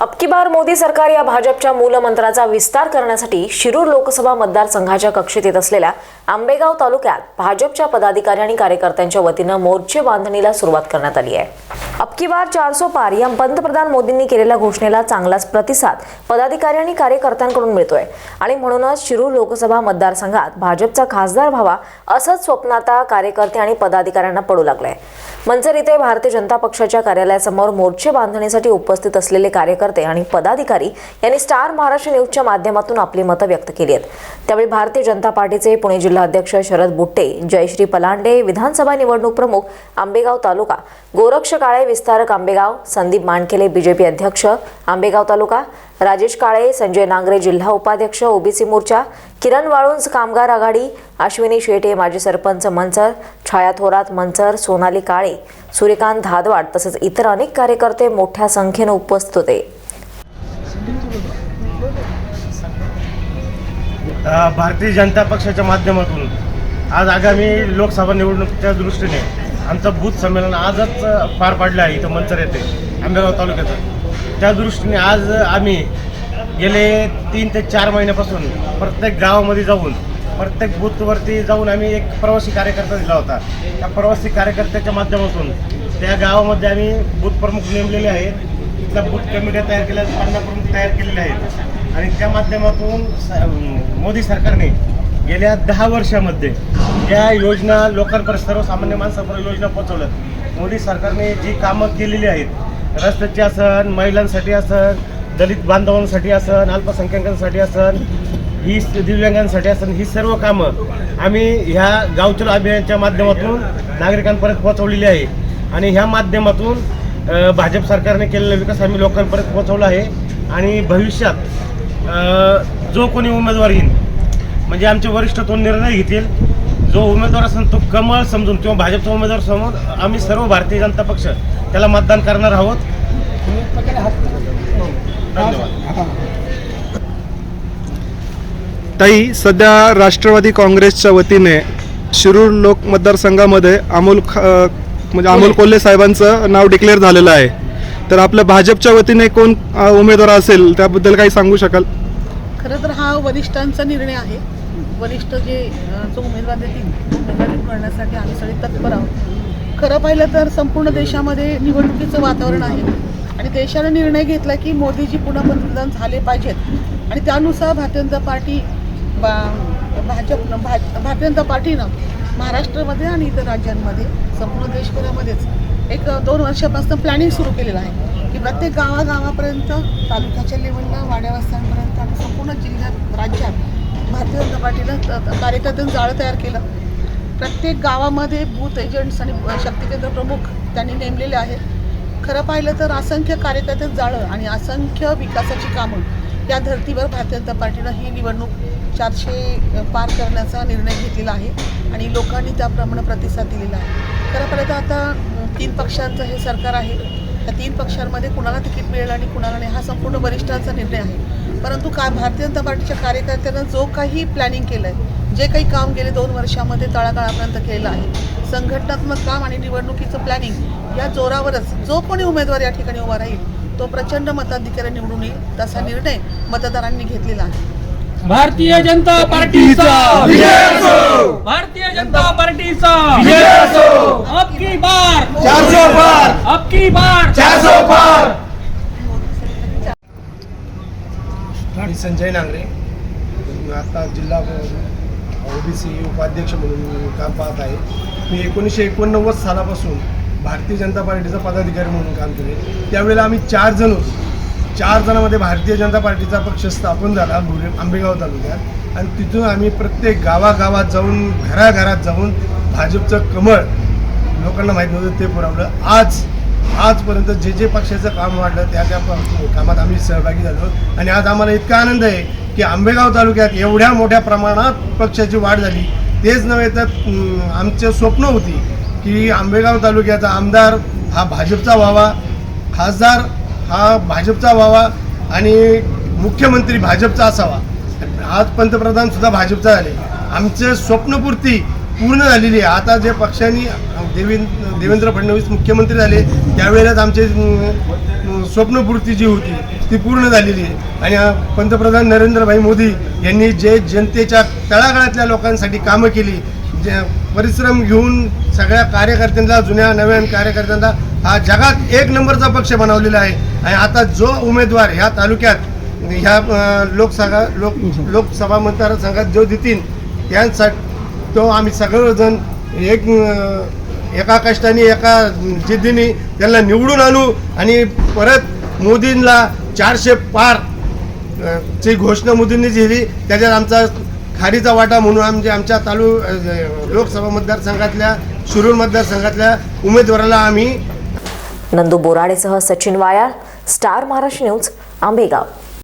अब की बार मोदी सरकार या भाजपच्या मूलमंत्राचा विस्तार करण्यासाठी शिरूर लोकसभा मतदारसंघाच्या कक्षेत येत असलेल्या आंबेगाव तालुक्यात भाजपच्या पदाधिकारी आणि कार्यकर्त्यांच्या वतीनं मोर्चे बांधणीला सुरुवात करण्यात आली आहे. अब बार चारसो पार या पंतप्रधान मोदींनी केलेल्या घोषणेला चांगलाच प्रतिसाद पदाधिकारी आणि कार्यकर्त्यांकडून मिळतोय. आणि म्हणूनच शिरूर लोकसभा मतदारसंघात भाजपचा खासदार व्हावा असंच स्वप्न आता कार्यकर्ते आणि पदाधिकाऱ्यांना पडू लागलंय. मंचर इथे भारतीय जनता पक्षाच्या कार्यालयासमोर मोर्चे बांधणीसाठी उपस्थित असलेले कार्यकर्ते आणि पदाधिकारी यांनी स्टार महाराष्ट्र न्यूजच्या माध्यमातून आपली मतं व्यक्त केली आहेत. त्यावेळी भारतीय जनता पार्टीचे पुणे जिल्हा अध्यक्ष शरद बुट्टे जयश्री पलांडे विधानसभा निवडणूक प्रमुख आंबेगाव तालुका गोरक्ष काळे विस्तारक आंबेगाव संदीप मानखेले बीजेपी अध्यक्ष आंबेगाव तालुका राजेश काळे संजय नांगरे जिल्हा उपाध्यक्ष ओबीसी मोर्चा किरण वाळुंज कामगार आघाडी अश्विनी शेटे माजी सरपंच मंचर छाया थोरात मंचर सोनाली काळे सूर्यकांत धादवाड तसेच इतर अनेक कार्यकर्ते मोठ्या संख्येनं उपस्थित होते. भारतीय जनता पक्षाच्या माध्यमातून आज आगामी लोकसभा निवडणुकीच्या दृष्टीने आमचं बूथ संमेलन आजच पार पाडलं आहे इथं मंचर येथे आंबेगाव तालुक्याचं. त्या दृष्टीने आज आम्ही गेले तीन ते चार महिन्यापासून प्रत्येक गावामध्ये जाऊन प्रत्येक बूथवरती जाऊन आम्ही एक प्रवासी कार्यकर्ता दिला होता. त्या प्रवासी कार्यकर्त्याच्या माध्यमातून त्या गावामध्ये आम्ही बूथ प्रमुख नेमलेले आहेत. तिथल्या बूथ कमिट्या तयार केल्या आहेत प्रमुख तयार केलेल्या आहेत. आणि त्या माध्यमातून मोदी सरकारने गेल्या दहा वर्षामध्ये या योजना लोकांपर्यंत सर्वसामान्य माणसापर्यंत योजना पोहोचवल्यात. मोदी सरकारने जी कामं केलेली आहेत रस्त्याची असन महिलांसाठी असन दलित बांधवांसाठी असन अल्पसंख्याकांसाठी असन ही दिव्यांगांसाठी असन ही सर्व कामं आम्ही ह्या गावचल अभियानाच्या माध्यमातून नागरिकांपर्यंत पोहोचवलेली आहे. आणि ह्या माध्यमातून भाजप सरकारने केलेला विकास आम्ही लोकांपर्यंत पोहोचवला आहे. आणि भविष्यात जो कोणी उमेदवार येईल म्हणजे आमचे वरिष्ठ तो निर्णय घेतील. जो उमेदवार असेल तो कमळ समजून किंवा भाजपचा उमेदवार समोर आम्ही सर्व भारतीय जनता पक्ष त्याला मतदान करणार आहोत. धन्यवाद. ताई सध्या राष्ट्रवादी काँग्रेसच्या वतीने शिरूर लोक मतदारसंघामध्ये अमोल म्हणजे अमोल कोल्हे साहेबांचं नाव डिक्लेअर झालेलं आहे. तर आपल्या भाजपच्या वतीने कोण उमेदवार असेल त्याबद्दल काही सांगू शकाल? खरं तर हा वरिष्ठांचा निर्णय आहे. वरिष्ठ जे जो उमेदवार देतील उमेदवारी करण्यासाठी आम्ही सगळे तत्पर आहोत. खरं पाहिलं तर संपूर्ण देशामध्ये निवडणुकीचं वातावरण आहे. आणि देशाने निर्णय घेतला की मोदीजी पुन्हा पंतप्रधान झाले पाहिजेत. आणि त्यानुसार भारतीय जनता पार्टी बा- भाजप भा भारतीय जनता पार्टीनं महाराष्ट्रामध्ये आणि इतर राज्यांमध्ये संपूर्ण देशभरामध्येच एक दोन वर्षापासून प्लॅनिंग सुरू केलेलं आहे. की प्रत्येक गावागावापर्यंत तालुक्याच्या लेवलला वाड्यावस्त्यांपर्यंत आणि संपूर्ण जिल्ह्यात राज्यात भारतीय जनता पार्टीनं त- जाळं तयार केलं. प्रत्येक गावामध्ये बूथ एजंट्स आणि शक्ती केंद्र प्रमुख त्यांनी नेमलेले आहेत. खरं पाहिलं तर असंख्य कार्यकर्त्यांचं जाळं आणि असंख्य विकासाची कामं या धर्तीवर भारतीय जनता पार्टीनं ही निवडणूक चारशे पार करण्याचा निर्णय घेतलेला आहे आणि लोकांनी त्याप्रमाणे प्रतिसाद दिलेला आहे. खरं पाहिलं तर आता तीन पक्षांचं हे सरकार आहे. त्या तीन पक्षांमध्ये कुणाला तिकीट मिळेल आणि कुणाला नाही हा संपूर्ण वरिष्ठांचा निर्णय आहे. परंतु काय भारतीय जनता पार्टीच्या कार्यकर्त्यांना जो काही प्लॅनिंग केलं आहे जे काही काम गेले दोन वर्षामध्ये तळागाळापर्यंत केलं आहे संघटनात्मक काम आणि निवडणुकीचं प्लॅनिंग या जोरावरच जो कोणी उमेदवार या ठिकाणी उभा राहील तो प्रचंड मताधिकारी निवडून येईल तसा निर्णय मतदारांनी घेतलेला आहे. भारतीय जनता पार्टीचा! भारतीय जनता पार्टीचा! अब की बार! चारशे पार! अब की बार! चारशे पार मी संजय नांगरे. आता जिल्हा ओबीसी उपाध्यक्ष म्हणून काम पाहत आहे. मी एकोणीसशे एकोणनव्वद सालापासून भारतीय जनता पार्टीचा पदाधिकारी म्हणून काम केले. त्यावेळेला आम्ही चार जण होतो. चार जणांमध्ये भारतीय जनता पार्टीचा पक्ष स्थापन झाला भुरे आंबेगाव तालुक्यात. आणि तिथून आम्ही प्रत्येक गावागावात जाऊन घराघरात जाऊन भाजपचं कमळ लोकांना माहीत नव्हतं ते पुरवलं. आज आजपर्यंत जे जे पक्षाचं काम वाढलं त्या त्या कामात आम्ही सहभागी झालो. आणि आज आम्हाला इतका आनंद आहे की आंबेगाव तालुक्यात एवढ्या मोठ्या प्रमाणात पक्षाची वाढ झाली. तेच नव्हे तर आमचं स्वप्न होती की आंबेगाव तालुक्याचा आमदार हा भाजपचा व्हावा खासदार हा भाजपचा व्हावा आणि मुख्यमंत्री भाजपचा असावा. आज पंतप्रधान सुद्धा भाजपचा झाले. आमचे स्वप्नपूर्ती पूर्ण झालेली आहे. आता जे पक्षांनी देवेंद्र देवेंद्र फडणवीस मुख्यमंत्री झाले त्यावेळेलाच आमचे स्वप्नपूर्ती जी होती ती पूर्ण झालेली आहे. आणि पंतप्रधान नरेंद्रभाई मोदी यांनी जे जनतेच्या तळागाळातल्या लोकांसाठी कामं केली जे परिश्रम घेऊन सगळ्या कार्यकर्त्यांना जुन्या नव्या कार्यकर्त्यांना हा जगात एक नंबरचा पक्ष बनवलेला आहे. आणि आता जो उमेदवार ह्या तालुक्यात ह्या लोकसभा लोक लोकसभा मतदारसंघात जो देतील त्यांसाठी तो आम्ही सगळेजण एक एका कष्टाने एका जिद्दीने त्यांना निवडून आणू आणि परत मोदींना चारशे पार ची घोषणा मोदींनी दिली. त्याच्यात आमचा खारीचा वाटा म्हणून आमचे आमच्या तालु लोकसभा मतदारसंघातल्या शिरूर मतदारसंघातल्या उमेदवाराला आम्ही नंदू बोराडेसह सचिन वायाळ स्टार महाराष्ट्र न्यूज आंबेगाव.